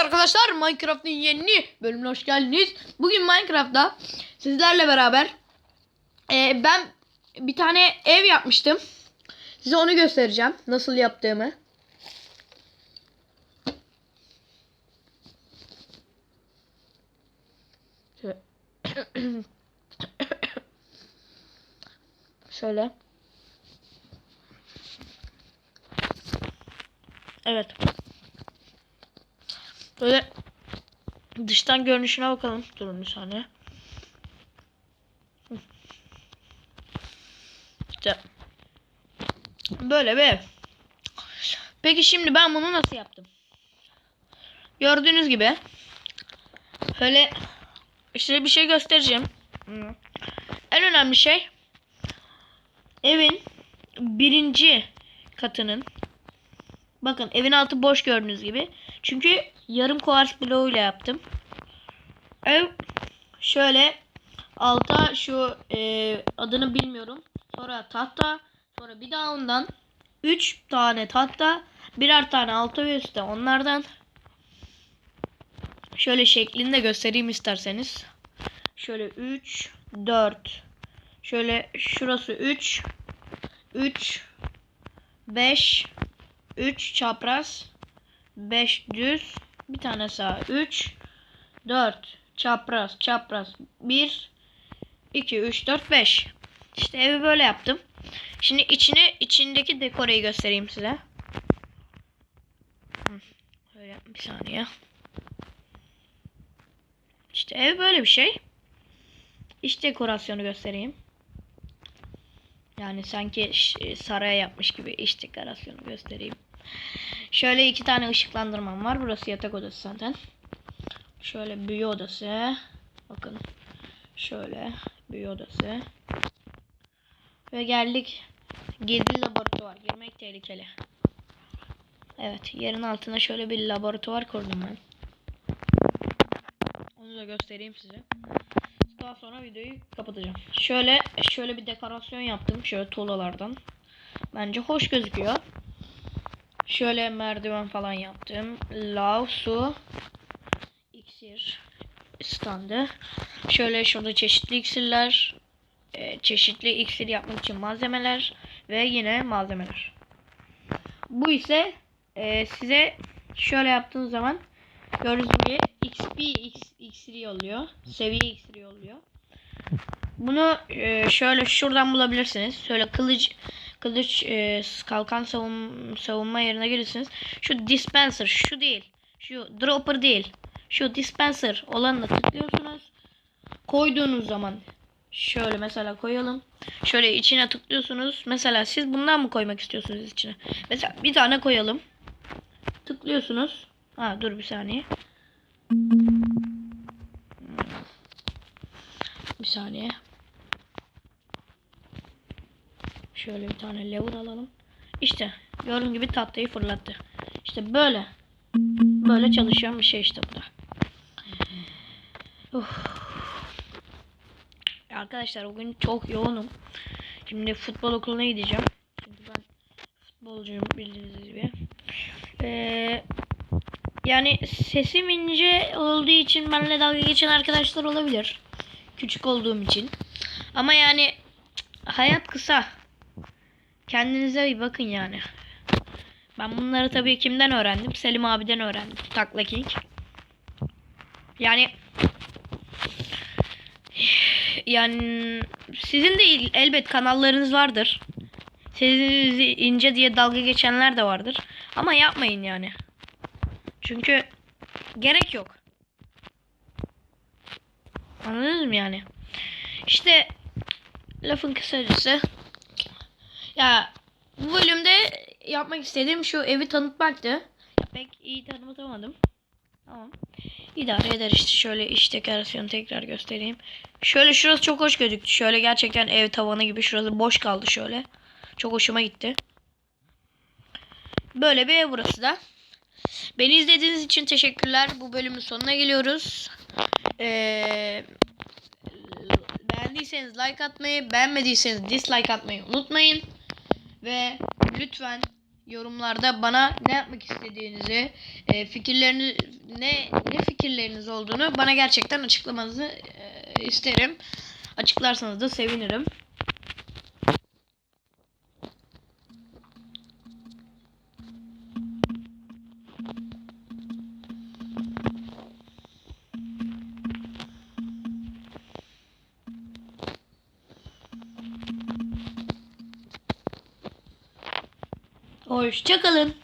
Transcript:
arkadaşlar Minecraft'ın yeni bölümüne hoş geldiniz. Bugün Minecraft'ta sizlerle beraber e, ben bir tane ev yapmıştım. Size onu göstereceğim. Nasıl yaptığımı. Şöyle. Evet. Böyle dıştan görünüşüne bakalım. Durun bir saniye. Böyle bir ev. Peki şimdi ben bunu nasıl yaptım? Gördüğünüz gibi böyle işte bir şey göstereceğim. En önemli şey evin birinci katının Bakın evin altı boş gördüğünüz gibi. Çünkü yarım kuvars bloğuyla yaptım. Ev şöyle alta şu e, adını bilmiyorum. Sonra tahta. Sonra bir daha ondan 3 tane tahta. Birer tane alta ve üstte onlardan. Şöyle şeklini de göstereyim isterseniz. Şöyle 3, 4. Şöyle şurası 3, 3, 5, 3 çapraz 5 düz. Bir tane sağ. 3 4 çapraz çapraz. 1 2 3 4 5 işte evi böyle yaptım. Şimdi içine içindeki dekoreyi göstereyim size. Hı, böyle bir saniye. İşte ev böyle bir şey. İç dekorasyonu göstereyim. Yani sanki ş- saray yapmış gibi iç dekorasyonu göstereyim. Şöyle iki tane ışıklandırmam var. Burası yatak odası zaten. Şöyle büyü odası. Bakın. Şöyle büyü odası. Ve geldik. Gizli laboratuvar. Girmek tehlikeli. Evet. Yerin altına şöyle bir laboratuvar kurdum ben. Onu da göstereyim size. Daha sonra videoyu kapatacağım. Şöyle şöyle bir dekorasyon yaptım. Şöyle tuğlalardan. Bence hoş gözüküyor. Şöyle merdiven falan yaptım. Lav, su, iksir standı. Şöyle şurada çeşitli iksirler, e, çeşitli iksir yapmak için malzemeler ve yine malzemeler. Bu ise e, size şöyle yaptığınız zaman gördüğünüz gibi XP X- iksiri oluyor. Seviye iksiri oluyor. Bunu e, şöyle şuradan bulabilirsiniz. Şöyle kılıç kılıç e, kalkan savun, savunma yerine gelirsiniz. Şu dispenser şu değil. Şu dropper değil. Şu dispenser olanla tıklıyorsunuz. Koyduğunuz zaman şöyle mesela koyalım. Şöyle içine tıklıyorsunuz. Mesela siz bundan mı koymak istiyorsunuz içine? Mesela bir tane koyalım. Tıklıyorsunuz. Ha dur bir saniye. Bir saniye. Şöyle bir tane lever alalım. İşte gördüğün gibi tahtayı fırlattı. İşte böyle. Böyle çalışan bir şey işte bu da. Uf. Arkadaşlar bugün çok yoğunum. Şimdi futbol okuluna gideceğim. Çünkü ben futbolcuyum bildiğiniz gibi. Ee, yani sesim ince olduğu için benimle dalga geçen arkadaşlar olabilir. Küçük olduğum için. Ama yani hayat kısa. Kendinize iyi bakın yani. Ben bunları tabii kimden öğrendim? Selim abiden öğrendim. Takla King. Yani yani sizin de elbet kanallarınız vardır. Sesinizi ince diye dalga geçenler de vardır. Ama yapmayın yani. Çünkü gerek yok. Anladınız mı yani? İşte lafın kısacası ya bu bölümde yapmak istediğim şu evi tanıtmaktı. Pek iyi tanıtamadım. Tamam. İdare eder işte. Şöyle iç dekorasyonu tekrar göstereyim. Şöyle şurası çok hoş gözüktü. Şöyle gerçekten ev tavanı gibi şurası boş kaldı şöyle. Çok hoşuma gitti. Böyle bir ev burası da. Beni izlediğiniz için teşekkürler. Bu bölümün sonuna geliyoruz. Ee, beğendiyseniz like atmayı, beğenmediyseniz dislike atmayı unutmayın. Ve lütfen yorumlarda bana ne yapmak istediğinizi, e, fikirleriniz ne ne fikirleriniz olduğunu bana gerçekten açıklamanızı e, isterim. Açıklarsanız da sevinirim. Hoşçakalın.